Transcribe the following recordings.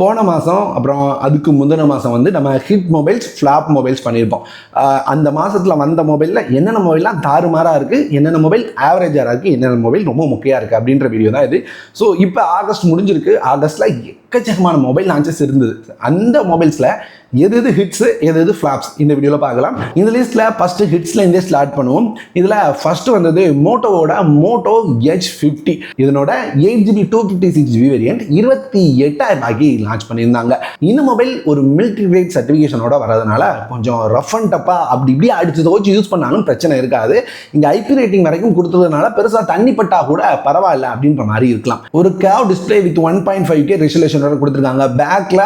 போன மாதம் அப்புறம் அதுக்கு முந்தின மாதம் வந்து நம்ம ஹிட் மொபைல்ஸ் ஃப்ளாப் மொபைல்ஸ் பண்ணியிருப்போம். அந்த மாதத்தில் வந்த மொபைலில் என்னென்ன மொபைல்லாம் தாறுமாறாக இருக்குது என்னென்ன மொபைல் ஆவரேஜாக இருக்குது என்னென்ன மொபைல் ரொம்ப முக்கியம் இருக்குது அப்படின்ற வீடியோ தான் இது. ஸோ இப்போ ஆகஸ்ட் முடிஞ்சிருக்கு. ஆகஸ்ட்டில் எக்கச்சக்கமான மொபைல் லான்ச்சஸ் இருந்தது. அந்த மொபைல்ஸில் எது எது ஹிட்ஸு எது எது ஃப்ளாப்ஸ் இந்த வீடியோவில் பார்க்கலாம். இந்த லிஸ்ட்டில் ஃபஸ்ட்டு ஹிட்ஸ்லேருந்தே ஸ்டார்ட் பண்ணுவோம். இதில் ஃபஸ்ட்டு வந்தது மோட்டோவோட மோட்டோ எச் ஃபிஃப்டி இதனோட eight GB two fifty six GB variant இருபத்தி எட்டாயிரம் ரூபாய்க்கு லான்ச் பண்ணியிருந்தாங்க. இந்த மொபைல் ஒரு மிலிட்ரி கிரேட் சர்டிஃபிகேஷனோட வரதுனால கொஞ்சம் ரஃப் அண்ட் டப்பாக அப்படி இப்படி அடிச்சு தோச்சு யூஸ் பண்ணாலும் பிரச்சனை இருக்காது. இங்கே ஐபி ரேட்டிங் வரைக்கும் கொடுத்ததுனால பெருசாக தண்ணி பட்டா கூட பரவாயில்ல அப்படின்ற மாதிரி இருக்கலாம். ஒரு curve display with one point five K ரெசல்யூஷனோட கொடுத்துருக்காங்க. பேக்கில்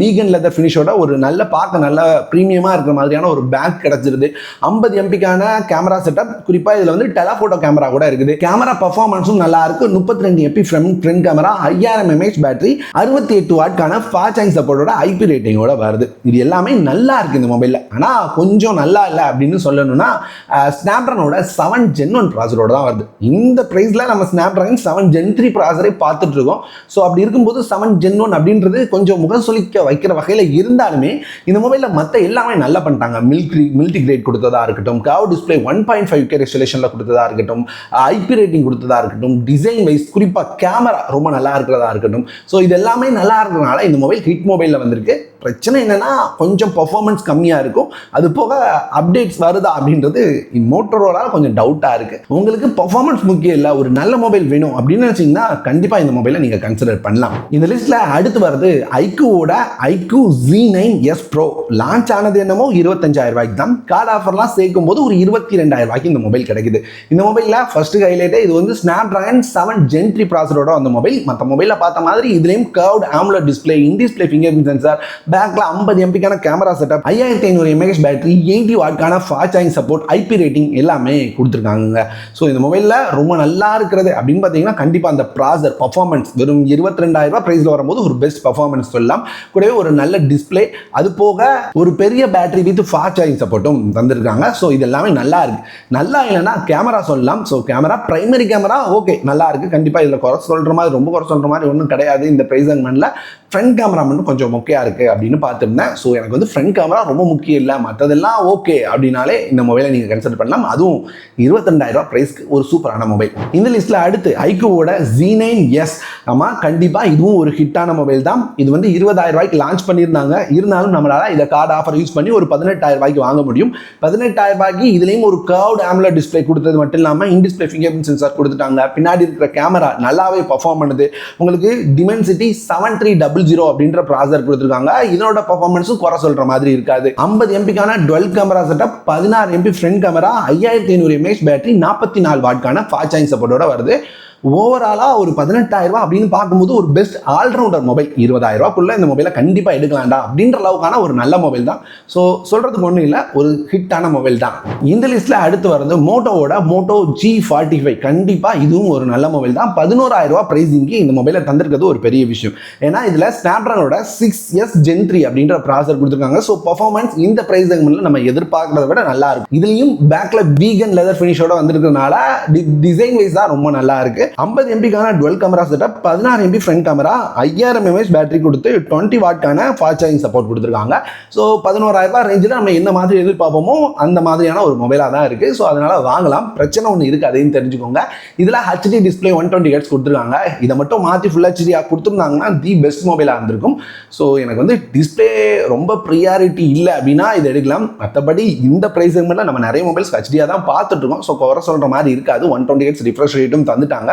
பீகன் லெதர் ஃபினிஷோட ஒரு நல்ல பார்க்க நல்ல ப்ரீமியமாக இருக்கிற மாதிரியான ஒரு பேக் கிடச்சிருது. ஐம்பது எம்பிக்கான கேமரா செட்டப் குறிப்பாக இதில் வந்து டெலாஃபோட்டோ கேமரா கூட இருக்குது. கேமரா பர்ஃபார்மன்ஸும் நல்லா இருக்கு. முப்பத்தி ரெண்டு எம்பி ஃப்ரண்ட் ஃப்ரண்ட் கேமரா ஐயாயிரம் எம்ஏஹெச் பேட்டரி அறுபத்தி எட்டு வாட்கான ஃபாஸ்ட் சார்ஜிங் சப்போர்ட்டோட ஐபி ரேட்டிங்கோட வருது. இது எல்லாமே நல்லா இருக்கு இந்த மொபைலில் ஆனால் கொஞ்சம் நல்லா இல்லை அப்படின்னு சொல்லணும்னா ஸ்னாப்ட்ரானோட செவன் ஜென் ஒன் ப்ராசரோட தான் வருது. இந்த ப்ரைஸில் நம்ம ஸ்னாப்ட்ராகன் செவன் ஜென் த்ரீ ப்ராசரே பார்த்துட்டு இருக்கோம். ஸோ அப்படி இருக்கும்போது செவன் ஜென் ஒன் அப்படின்றது கொஞ்சம் முகம் சொலிக்க வைக்கிற வகையில் இருந்தாலுமே இந்த மொபைலில் மற்ற எல்லாமே நல்லா பண்ணிட்டாங்க. மில்ட்ரி மில்டி கிரேட் கொடுத்ததா இருக்கட்டும் curve display one point five K ரெசலேஷனில் கொடுத்ததாக இருக்கட்டும் ஐபி ரேட்டிங் கொடுத்ததா இருக்கட்டும் டிசைன் வைஸ் குறிப்பாக கேமரா ரொம்ப நல்லா இருக்கிறதா இருக்கட்டும். ஸோ இது எல்லாமே நல்லா இருக்கிறதுனால இந்த மொபைல் ஹிட் மொபைலில் வந்திருக்கு. பிரச்சனை என்னன்னா கொஞ்சம் பர்ஃபார்மன்ஸ் கம்மியாக இருக்கும். அது போக அப்டேட்ஸ் வருதா அப்படின்றது மோட்டரோலால் கொஞ்சம் டவுட்டாக இருக்குது உங்களுக்கு பர்ஃபார்மன்ஸ் முக்கியம் இல்லை ஒரு நல்ல மொபைல் வேணும் அப்படின்னு நினச்சிங்கன்னா கண்டிப்பாக இந்த மொபைலை நீங்கள் கன்சிடர் பண்ணலாம். இந்த லிஸ்ட்டில் அடுத்து வருது ஐக்கூவோட iQOO Z nine S Pro. Launch ஆனது என்னமோ இருபத்தஞ்சாயிரம் ரூபாய்க்கு தான். கார்டு ஆஃபர்லாம் சேர்க்கும் போது ஒரு இருபத்தி ரெண்டாயிரம் ரூபாய்க்கு இந்த மொபைல் கிடைக்குது. இந்த மொபைலில் ஃபர்ஸ்ட் ஹைலைட்டே இது வந்து Snapdragon seven gen three ப்ராசரோட அந்த மொபைல் மற்ற மொபைலில் பார்த்த மாதிரி இதுலேயும் curved AMOLED display in display fingerprint sensor பேக்கில் ஐம்பது எம்பிக்கான கேமரா செட்டப் ஐயாயிரத்தி ஐநூறு mAh battery eighty வாட்கான fast charging support IP rating எல்லாமே கொடுத்துருக்காங்க ஸோ இந்த மொபைலில் ரொம்ப நல்லா இருக்கிறது அப்படின்னு பார்த்தீங்கன்னா கண்டிப்பாக அந்த ப்ராசர் பர்ஃபார்மன்ஸ் வெறும் இருபத்தி ரெண்டாயிரம் ரூபா ப்ரைஸில் வரும்போது ஒரு பெஸ்ட் பர்ஃபார்மன்ஸ் சொல்லலாம். கூடவே ஒரு நல்ல டிஸ்பிளே அது போக ஒரு பெரிய பேட்டரி வித் ஃபாஸ்ட் சார்ஜிங் சப்போர்ட்டும் தந்திருக்காங்க. ஸோ இது எல்லாமே நல்லா இருக்கு. நல்லா இல்லைன்னா கேமரா சொல்லலாம். So camera primary camera okay நல்லா இருக்கு. கண்டிப்பாக இதில் குறை சொல்கிற மாதிரி ரொம்ப குறை சொல்கிற மாதிரி ஒன்றும் கிடையாது. இந்த ப்ரைஸ் செக்மெண்ட்டில் ஃப்ரண்ட் கேமரா மட்டும் கொஞ்சம் முக்கியம் இருக்குது அப்படின்னு பார்த்துருந்தேன் ஸோ எனக்கு வந்து ஃப்ரண்ட் கேமரா ரொம்ப முக்கியம் இல்லை. மற்றதெல்லாம் ஓகே அப்படின்னாலே இந்த மொபைலை நீங்கள் கன்சிடர் பண்ணலாம். அதுவும் இருபத்தெண்டாயிரம் ப்ரைஸ்க்கு ஒரு சூப்பரான மொபைல் இந்த லிஸ்ட்டில் அடுத்து ஐக்கூவோட ஜி நைன் எஸ் ஆமாம் கண்டிப்பாக இதுவும் ஒரு ஹிட்டான மொபைல் தான். இது வந்து இருபதாயிரம் ரூபாய்க்கு லான்ச் பண்ணியிருந்தாங்க. இருந்தாலும் நம்மளால் இதை கார்டு ஆஃபர் யூஸ் பண்ணி ஒரு பதினெட்டாயிரம் ரூபாய்க்கு வாங்க முடியும். பதினெட்டாயிரம் ரூபாய்க்கு இதுலேயும் ஒரு கர்வ்ட் ஆம்லர் டிஸ்பிளே கொடுத்தது மட்டும் இல்லாமல் in display fingerprint sensor கொடுத்துட்டாங்க. பின்னாடி இருக்கிற கேமரா நல்லாவே பர்ஃபார்ம் பண்ணுது. உங்களுக்கு Dimensity seven three double zero அப்படின்ற ப்ராசர் கொடுத்துருக்காங்க. இதனோட பர்ஃபார்மன்ஸும் குறை சொல்ற மாதிரி இருக்காது. ஐம்பது எம்பிக்கான டுவெல் கேமரா செட்டப் பதினாறு எம்பி ஃப்ரண்ட் கேமரா ஐயாயிரத்தி ஐநூறு எம்ஏஹெச் பேட்டரி நாற்பத்தி நாலு வாட்கான ஃபாஸ்ட் சார்ஜிங் சப்போர்ட்டோட வருது. ஓவராலாக ஒரு பதினெட்டாயிரம் ரூபா அப்படின்னு பார்க்கும்போது ஒரு பெஸ்ட் ஆல்ரவுண்டர் மொபைல் இருபதாயிரம் ரூபாக்குள்ள இந்த மொபைலை கண்டிப்பாக எடுக்கலாம்டா அப்படின்ற அளவுக்கான ஒரு நல்ல மொபைல் தான். ஸோ சொல்கிறதுக்கு ஒன்றும் இல்லை ஒரு ஹிட்டான மொபைல் தான். இந்த லிஸ்ட்டில் அடுத்து வர்றது மோட்டோவோட மோட்டோ ஜி ஃபார்ட்டி ஃபைவ் கண்டிப்பாக இதுவும் ஒரு நல்ல மொபைல் தான். பதினோராயிரம் ரூபா ப்ரைஸிங்க்கு இந்த மொபைலை தந்திருக்கிறது ஒரு பெரிய விஷயம். ஏன்னா இதில் ஸ்னாப்ட்ராகனோட சிக்ஸ் எஸ் ஜென் த்ரீ அப்படின்ற ப்ராசர் கொடுத்துருக்காங்க. ஸோ பர்ஃபார்மன்ஸ் இந்த ப்ரைஸ் செக்மெண்ட்டில் நம்ம எதிர்பார்க்கறத விட நல்லா இருக்கும். இதுலேயும் பேக்கில் வீகன் லெதர் ஃபினிஷோட வந்திருக்கிறதுனால டிசைன் வைஸ் தான் ரொம்ப நல்லா இருக்கு. ஐம்பது எம்பிக்கான டுவெல் கேமரா செட்டப் பதினாறு எம்பி ஃப்ரண்ட் கேமரா ஐயாயிரம் எம்ஏஹெச் பேட்டரி கொடுத்து டுவெண்ட்டி வாட்கான ஃபாஸ்ட் சார்ஜிங் சப்போர்ட் கொடுத்துருக்காங்க. ஸோ பதினோராயிரம் ரூபாய் ரேஞ்சில் நம்ம என்ன மாதிரி எதிர்பார்ப்போமோ அந்த மாதிரியான ஒரு மொபைலாக தான் இருக்குது ஸோ அதனால் வாங்கலாம். பிரச்சனை ஒன்று இருக்குது அதையும் தெரிஞ்சுக்கோங்க. இதில் HD display one twenty hertz கொடுத்துருக்காங்க. இதை மட்டும் மாற்றி ஃபுல் ஹெச்டியாக கொடுத்துருந்தாங்கன்னா தி பெஸ்ட் மொபைலாக இருந்திருக்கும். ஸோ எனக்கு வந்து டிஸ்பிளே ரொம்ப ப்ரியாரிட்டி இல்லை அப்படின்னா இதை எடுக்கலாம். மற்றபடி இந்த ப்ரைஸ் செக்மெண்ட்டில் நம்ம நிறைய மொபைல்ஸ் ஹெச்டியாக தான் பார்த்துட்டு இருக்கோம். ஸோ குறை சொல்கிற மாதிரி இருக்காது. ஒன் டுவெண்ட்டி ஹெட்ஸ் ரிஃப்ரெஷ் ரேட்டும் தந்துட்டாங்க.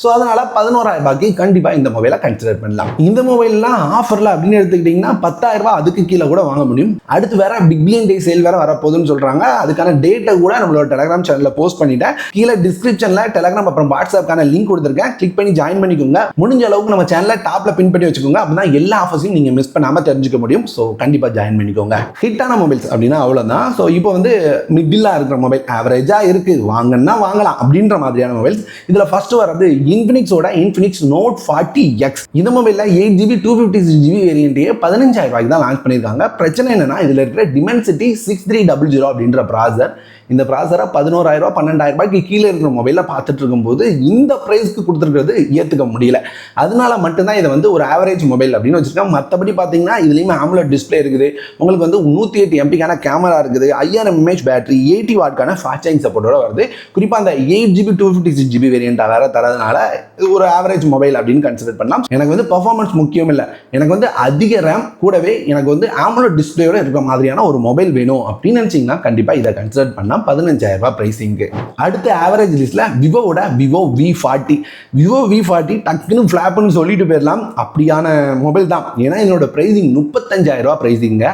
ஸோ அதனால் பதினோராயிரம் ரூபாய்க்கு கண்டிப்பாக இந்த மொபைலை கன்சிடர் பண்ணலாம். இந்த மொபைல்லாம் ஆஃபரில் அப்படின்னு எடுத்துக்கிட்டிங்கன்னா பத்தாயிரம் ரூபாய் அதுக்கு கீழே கூட வாங்க முடியும். அடுத்து வேற பிக் பில்லியன் டே சேல் வேற வரப்போகுதுன்னு சொல்கிறாங்க அதுக்கான டேட்டை கூட நம்மளோட டெலகிராம் சேனலில் போஸ்ட் பண்ணிட்டேன். கீழே டிஸ்கிரிப்ஷனில் டெலகிராம் அப்புறம் வாட்ஸ்அப்கான லிங்க் கொடுத்துருக்கேன். கிளிக் பண்ணி ஜாயின் பண்ணிக்கோங்க. முடிஞ்ச அளவுக்கு நம்ம சேனலில் டாப்பில் பின் பண்ணி வச்சுக்கோங்க. அப்படின்னா எல்லா ஆஃபர்ஸையும் நீங்கள் மிஸ் பண்ணாமல் தெரிஞ்சுக்க முடியும். ஸோ கண்டிப்பாக ஜாயின் பண்ணிக்கோங்க. ஹிட்டான மொபைல்ஸ் அப்படின்னா அவ்வளோதான் ஸோ இப்போ வந்து மிடிலாக இருக்கிற மொபைல் ஆவரேஜாக இருக்குது வாங்கன்னா வாங்கலாம் அப்படின்ற மாதிரியான மொபைல்ஸ் இதில் ஃபஸ்ட்டு வரது இன்ஃபினிக்ஸோட இன்ஃபினிக்ஸ் நோட் ஃபார்ட்டி எக்ஸ் இந்த மொபைலில் eight GB two fifty six GB வேரியன்ட்டே பதினஞ்சாயிரம் ரூபாய்க்கு தான் லான்ச் பண்ணியிருக்காங்க. பிரச்சனை என்னன்னா இதில் இருக்கிற Dimensity six three double zero அப்படின்ற ப்ராசர் இந்த ப்ராசரை பதினோராயிரம் பன்னெண்டாயிரம் ரூபாய்க்கு கீழே இருக்கிற மொபைலில் பார்த்துட்டு இருக்கும்போது இந்த ப்ரைஸ்க்கு கொடுத்துருக்கிறது ஏற்றுக்க முடியல. அதனால மட்டும்தான் இதை வந்து ஒரு ஆவரேஜ் மொபைல் அப்படின்னு வச்சுருக்கேன் மற்றபடி பார்த்தீங்கன்னா இதுலேயுமே AMOLED டிஸ்ப்ளே இருக்குது. உங்களுக்கு வந்து நூற்றி எட்டு எம்பிக்கான கேமரா இருக்குது. ஐயாயிரம் எம்ஏஹெச் பேட்டரி எயிட்டி வாட்கான ஃபாஸ்ட் சார்ஜிங் சப்போர்ட்டோட வருது. குறிப்பாக அந்த eight GB two fifty six GB வேரியண்ட்டாக வேறு தரதுனால இது ஒரு ஆவரேஜ் மொபைல் அப்படின்னு கன்சிடர் பண்ணலாம். எனக்கு வந்து பர்ஃபார்மன்ஸ் முக்கியம் இல்லை. எனக்கு வந்து அதிக ரேம் கூடவே எனக்கு வந்து AMOLED டிஸ்பிளேயோட இருக்கிற மாதிரியான ஒரு மொபைல் வேணும் அப்படின்னு நினச்சிங்கன்னா கண்டிப்பாக இதை கன்சிடர் பண்ணலாம். பதினஞ்சாயிரம் ரூபாய் ப்ரைஸிங்கு அடுத்த ஆவரேஜ் லிஸ்ட்டில் விவோவோட Vivo V forty Vivo V forty டக்குன்னு ஃப்ளாப்னு சொல்லிட்டு போயிடலாம். அப்படியான மொபைல் தான். ஏன்னா என்னோட ப்ரைஸிங் முப்பத்தஞ்சாயிரம் ப்ரைஸிங்க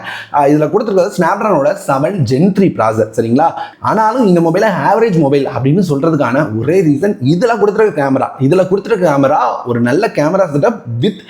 இதில் கொடுத்துருக்கிறது ஸ்னாப்ட்ரானோட செவன் ஜென் த்ரீ ப்ராசர் சரிங்களா? ஆனாலும் இந்த மொபைலை ஆவரேஜ் மொபைல் அப்படின்னு சொல்கிறதுக்கான ஒரே ரீசன் இதில் கொடுத்துருக்க கேமரா இதில் கொடுத்துருக்க கேமரா ஒரு நல்ல கேமரா செட்டப் வித்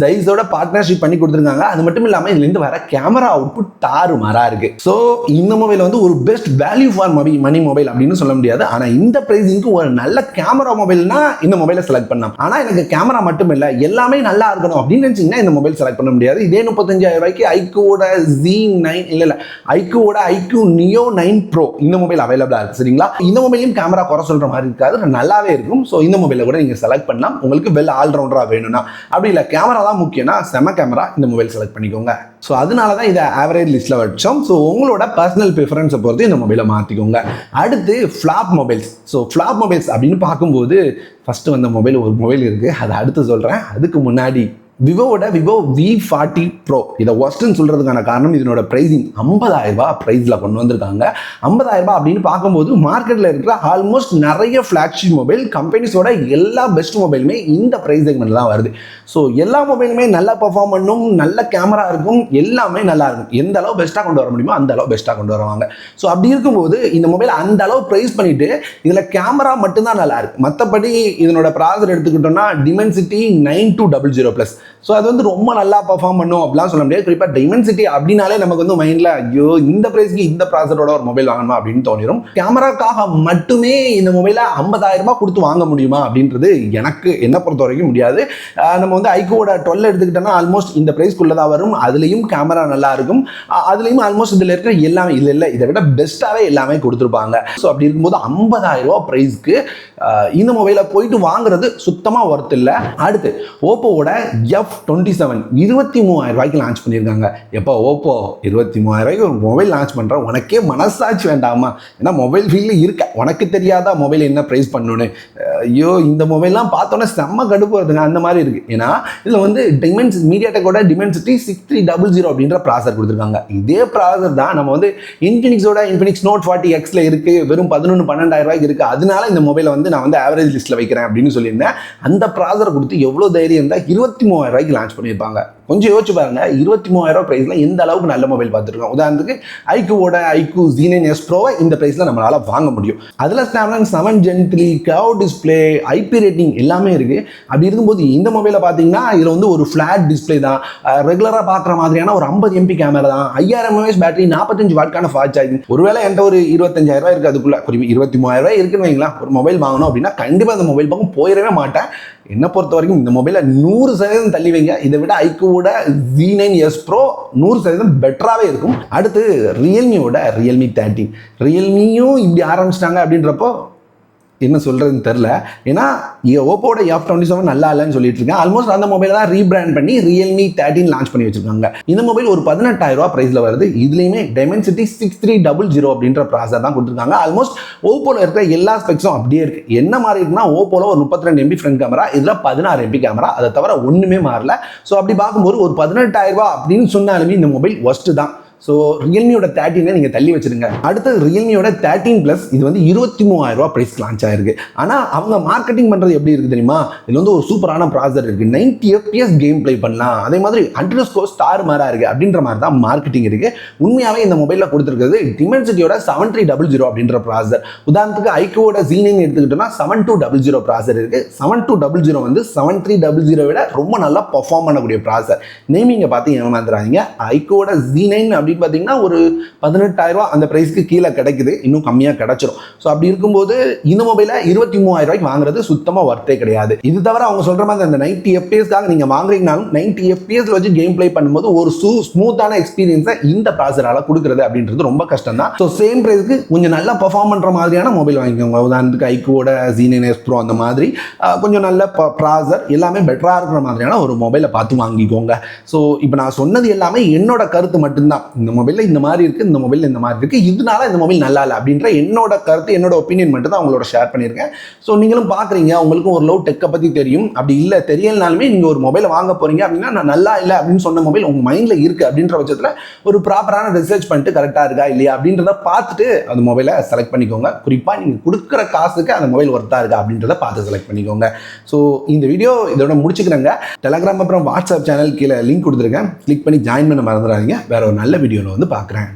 ஜைஸோட பார்ட்னர்ஷிப் பண்ணி கொடுத்துருக்காங்க. அது மட்டும் இல்லாமல் இதுலேருந்து வர கேமரா அவுட்புட் தாறு மாறா இருக்கு. ஸோ இந்த மொபைல் வந்து ஒரு best value for mobile money mobile அப்படின்னு சொல்ல முடியாது. ஆனால் இந்த ப்ரைஸிங்க்கு ஒரு நல்ல கேமரா மொபைல்னா இந்த மொபைலை செலக்ட் பண்ணலாம். ஆனால் எனக்கு கேமரா மட்டும் இல்லை எல்லாமே நல்லா இருக்கணும் அப்படின்னு நினச்சிங்கன்னா இந்த மொபைல் செலக்ட் பண்ண முடியாது. இதே முப்பத்தஞ்சாயிரம் ரூபாய்க்கு ஐக்கூட ஜி நைன் இல்லை இல்லை ஐக்கூட ஐக்யூ நியோ நைன் ப்ரோ இந்த மொபைல் அவைலபிளாக இருக்குது சரிங்களா? இந்த மொபைலையும் கேமரா குறை சொல்கிற மாதிரி இருக்காது. நல்லாவே இருக்கும். ஸோ இந்த மொபைலை கூட நீங்கள் செலக்ட் பண்ணலாம். உங்களுக்கு வெல் ஆல்ரவுண்டராக வேணும்னா. அப்படி இல்லை கேமரா தான் முக்கியம்னா செம கேமரா இந்த மொபைல் செலக்ட் பண்ணிக்கோங்க. ஸோ அதனால தான் இதை ஆவரேஜ் லிஸ்ட்டில் வச்சோம். ஸோ உங்களோட பர்சனல் ப்ரிஃபரன்ஸை பொறுத்து இந்த மொபைலை மாற்றிக்கோங்க அடுத்து flop mobiles so flop mobiles அப்படின்னு பார்க்கும்போது ஃபஸ்ட்டு வந்த மொபைல் ஒரு மொபைல் இருக்குது அதை அடுத்து சொல்கிறேன் அதுக்கு முன்னாடி விவோவோட விவோ வி ஃபார்ட்டி ப்ரோ இதை ஒஸ்ட்னு சொல்கிறதுக்கான காரணம் இதனோட ப்ரைஸிங் ஐம்பதாயிரம் ப்ரைஸில் கொண்டு வந்திருக்காங்க. ஐம்பதாயிரம் அப்படின்னு பார்க்கும்போது மார்க்கெட்டில் இருக்கிற ஆல்மோஸ்ட் நிறைய ஃப்ளாக்ஷிப் மொபைல் கம்பெனிஸோட எல்லா பெஸ்ட் மொபைலுமே இந்த ப்ரைஸ் செக்மெண்ட் தான் வருது. ஸோ எல்லா மொபைலுமே நல்லா பெர்ஃபார்ம் பண்ணும் நல்ல கேமரா இருக்கும் எல்லாமே நல்லா இருக்கும். எந்த அளவு பெஸ்ட்டாக கொண்டு வர முடியுமோ அந்த அளவு பெஸ்ட்டாக கொண்டு வருவாங்க. ஸோ அப்படி இருக்கும்போது இந்த மொபைல் அந்த அளவு ப்ரைஸ் பண்ணிட்டு இதில் கேமரா மட்டும்தான் நல்லா இருக்கு. மற்றபடி இதனோட ப்ராசர் எடுத்துக்கிட்டோம்னா Dimensity nine two double zero plus so அது வந்து ரொம்ப நல்லா பர்ஃபார்ம் பண்ணும் அப்படிலாம் சொல்ல முடியாது. குறிப்பாக டைமென்சிட்டி அப்படின்னாலே நமக்கு வந்து மைண்டில் ஐயோ இந்த ப்ரைஸ்க்கு இந்த ப்ராசரோட ஒரு மொபைல் வாங்கணுமா அப்படின்னு தோணிடும் கேமராக்காக மட்டுமே இந்த மொபைலை ஐம்பதாயிரம் ரூபாய் கொடுத்து வாங்க முடியுமா அப்படின்றது எனக்கு என்ன பொறுத்த வரைக்கும் முடியாது. நம்ம வந்து ஐக்கோட டுவெல் எடுத்துக்கிட்டோம்னா ஆல்மோஸ்ட் இந்த ப்ரைஸ்க்குள்ளே தான் வரும். அதுலேயும் கேமரா நல்லா இருக்கும். அதுலேயும் ஆல்மோஸ்ட் இதில் இருக்கிற எல்லாமே இல்லை இல்லை இதை விட பெஸ்ட்டாகவே எல்லாமே கொடுத்துருப்பாங்க. ஸோ அப்படி இருக்கும்போது ஐம்பதாயிரம் ரூபா ப்ரைஸ்க்கு இந்த மொபைலை போயிட்டு வாங்குறது சுத்தமாக ஒர்த் இல்லை. அடுத்து ஓப்போவோட எஃப் டுவெண்ட்டி செவன் இருபத்தி மூவாயிரம் ரூபாய்க்கு லான்ச் பண்ணியிருக்காங்க. எப்போ ஓப்போ? இருபத்தி மூவாயிரம் ரூபாய்க்கு ஒரு மொபைல் லான்ச் பண்ணுற உனக்கே மனசாட்சி வேண்டாமா? ஏன்னா மொபைல் ஃபீல்டில் இருக்க. உனக்கு தெரியாதா மொபைல் என்ன ப்ரைஸ் பண்ணணும்னு ஐயோ இந்த மொபைல்லாம் பார்த்தோன்னே செம்ம கடுப்பு வருதுங்க. அந்த மாதிரி இருக்குது ஏன்னா இதில் வந்து டிமென்ஸ் மீடியாடெக்கோட Dimensity six three double zero அப்படின்ற ப்ராசர் கொடுத்துருக்காங்க. இதே ப்ராசர் தான் நம்ம வந்து இன்ஃபினிக்ஸோட இன்ஃபினிக்ஸ் நோட் ஃபார்ட்டி எக்ஸில் இருக்குது வெறும் பதினொன்று பன்னெண்டாயிரம் ரூபாய்க்கு இருக்குது அதனால இந்த மொபைலை வந்து நான் வந்து ஆவரேஜ் லிஸ்ட்டில் வைக்கிறேன் அப்படின்னு சொல்லியிருந்தேன். அந்த ப்ராசரை கொடுத்து எவ்வளோ தைரியம் இருந்தால் இருபத்தி மூவாயிரம் ரூபாய்க்கு லான்ச் பண்ணியிருப்பாங்க. கொஞ்சம் யோசிச்சு பாருங்க இருபத்தி மூவாயிரம் ரூபாய் ப்ரைஸில் எந்த அளவுக்கு நல்ல மொபைல் பார்த்துருக்கோம்? உதாரணத்துக்கு ஐக்கூவோட ஐக்கூ ஜீனன் எஸ் ப்ரோவை இந்த ப்ரைஸில் நம்மளால் வாங்க முடியும். அதில் Snapdragon seven Gen three curve display IP rating எல்லாமே இருக்குது அப்படி இருக்கும்போது இந்த மொபைலை பார்த்தீங்கன்னா இதில் வந்து ஒரு ஃப்ளாட் டிஸ்பிளே தான். ரெகுலராக பார்க்குற மாதிரியான ஒரு ஐம்பது எம்பி கேமரா தான். ஐயாயிரம் எம்எஸ் பேட்டரி நாற்பத்தஞ்சு வாட்கான ஃபாஸ்ட் சார்ஜிங் ஒருவேளை என்கிட்ட ஒரு இருபத்தஞ்சாயிரம் ரூபாய் இருக்குது அதுக்குள்ள. குறிப்பி இருபத்தி மூவாயிரம் ரூபாய் இருக்குன்னு வைங்களேன். ஒரு மொபைல் வாங்கணும் அப்படின்னா கண்டிப்பாக அந்த மொபைல் பக்கம் போயிடவே மாட்டேன். என்னை பொறுத்த வரைக்கும் இந்த மொபைலை நூறு சதவீதம் தள்ளி வைங்க. இதை விட ஐக்கூவோட வி நைன் எஸ் ப்ரோ நூறு சதவீதம் பெட்டராகவே இருக்கும். அடுத்து ரியல்மியோட ரியல்மி தேர்ட்டின் ரியல்மியும் இப்படி ஆரம்பிச்சிட்டாங்க அப்படின்றப்போ என்ன சொல்கிறதுன்னு தெரில ஏன்னா ஓப்போட எஃப் டுவெண்ட்டி செவன் நல்லா இல்லைன்னு சொல்லிட்டு இருக்கேன். ஆல்மோஸ்ட் அந்த மொபைல் தான் ரீபிராண்ட் பண்ணி ரியல்மி தேர்ட்டின் லான்ச் பண்ணி வச்சிருக்காங்க. இந்த மொபைல் ஒரு பதினெட்டாயிரம் ரூபா ப்ரைஸில் வருது. இதுலேயுமே Dimensity six three double zero அப்படின்ற ப்ராசர் தான் கொடுத்துருக்காங்க. ஆல்மோஸ்ட் ஓப்போவில் இருக்கிற எல்லா ஸ்பெக்ஸும் அப்படியே இருக்குது என்ன மாதிரி இருக்குன்னா ஓப்போவில் ஒரு முப்பத்தி ரெண்டு எம்பி ஃப்ரண்ட் கேமரா இதில் பதினாறு எம்பி கேமரா அதை தவிர ஒன்றுமே மாறல. ஸோ அப்படி பார்க்கும்போது ஒரு பதினெட்டாயிரம் ரூபா அப்படின்னு சொன்னாலுமே இந்த மொபைல் ஒஸ்ட்டு தான். ஸோ ரியல்மியோட தேர்ட்டினை நீங்கள் தள்ளி வச்சுருங்க. அடுத்தது ரியல்மியோட தேர்ட்டின் ப்ளஸ் இது வந்து இருபத்தி மூவாயிரம் ரூபா ப்ரைஸ் லான்ச் ஆயிருக்கு. ஆனால் அவங்க மார்க்கெட்டிங் பண்ணுறது எப்படி இருக்குது தெரியுமா? இது வந்து ஒரு சூப்பரான ப்ராசர் இருக்குது நைன்டி எஃப்பிஎஸ் கேம் ப்ளே பண்ணலாம். அதே மாதிரி அண்ட்ரஸ் ஸ்கோர் ஸ்டார் மாரா இருக்குது அப்படின்ற மாதிரி தான் மார்க்கெட்டிங் இருக்குது உண்மையாகவே இந்த மொபைலில் கொடுத்துருக்கிறது டிமென்சிட்டியோட செவன் த்ரீ டபுள் ஜீரோ அப்படின்ற ப்ராசர் உதாரணத்துக்கு ஐக்கோட ஜீனிங் எடுத்துக்கிட்டோம்னா seven two double zero processor இருக்குது செவன் டூ டபுள் ஜீரோ வந்து செவன் த்ரீ டபுள் ஜீரோ விட ரொம்ப நல்லா பர்ஃபார்ம் பண்ணக்கூடிய ப்ராசர் நேமிங்கை பார்த்து ஏமாந்துடாதீங்க ஐக்கோட ஜி நைன் அப்படின்னு பார்த்தீங்கன்னா ஒரு பதினெட்டாயிரம் ரூபா அந்த ப்ரைஸ்க்கு கீழே கிடைக்குது. இன்னும் கம்மியாக கிடைச்சிரும். ஸோ அப்படி இருக்கும்போது இந்த மொபைலை இருபத்தி மூவாயிரம் ரூபாய்க்கு வாங்குறது சுத்தமாக ஒர்த்தே கிடையாது. இது தவிர அவங்க சொல்கிற மாதிரி அந்த நைன்டி எஃப்பிஎஸ்க்காக நீங்கள் வாங்குறீங்கனாலும் நைன்டி எஃப்பிஎஸ்ல வச்சு கேம் ப்ளே பண்ணும்போது ஒரு சூ ஸ்மூத்தான எக்ஸ்பீரியன்ஸை இந்த ப்ராசரால் கொடுக்குறது அப்படின்றது ரொம்ப கஷ்டம் தான் ஸோ சேம் ப்ரைஸ்க்கு கொஞ்சம் நல்லா பர்ஃபார்ம் பண்ணுற மாதிரியான மொபைல் வாங்கிக்கோங்க. உதாரணத்துக்கு ஐக்கோட ஜீனன் எஸ் ப்ரோ அந்த மாதிரி. கொஞ்சம் நல்ல ப்ராசர் எல்லாமே பெட்டராக இருக்கிற மாதிரியான ஒரு மொபைலை பார்த்து வாங்கிக்கோங்க. ஸோ இப்போ நான் சொன்னது எல்லாமே என்னோட கருத்து மட்டும்தான். இந்த மொபைலில் இந்த மாதிரி இருக்குது இந்த மொபைலில் இந்த மாதிரி இருக்குது இதனால இந்த மொபைல் நல்லா இல்லை அப்படின்ற என்னோட கருத்து என்னோட ஒப்பீனியன் மட்டும் தான் உங்களோட ஷேர் பண்ணியிருக்கேன். ஸோ நீங்களும் பார்க்குறீங்க உங்களுக்கும் ஒரு லவ் டெக்கை பற்றி தெரியும். அப்படி இல்லை தெரியலனாலுமே நீங்கள் ஒரு மொபைலை வாங்க போகிறீங்க அப்படின்னா நான் நல்லா இல்லை அப்படின்னு சொன்ன மொபைல் உங்கள் மைண்டில் இருக்குது அப்படின்ற பட்சத்தில் ஒரு ப்ராப்பரான ரிசர்ச் பண்ணிட்டு கரெக்டாக இருக்கா இல்லையா அப்படின்றத பார்த்துட்டு அந்த மொபைலை செலக்ட் பண்ணிக்கோங்க. குறிப்பாக நீங்கள் கொடுக்குற காசுக்கு அந்த மொபைல் ஒர்த்தாக இருக்கா அப்படின்றத பார்த்து செலக்ட் பண்ணிக்கோங்க. ஸோ இந்த வீடியோ இதோட முடிச்சுக்கிறேங்க. டெலகிராம் அப்புறம் வாட்ஸ்அப் சேனல் கீழே லிங்க் கொடுத்துருக்கேன். கிளிக் பண்ணி ஜாயின் பண்ண மறந்துடாதீங்க. வேற ஒரு நல்ல வீடியோவில் வந்து பார்க்குறேன்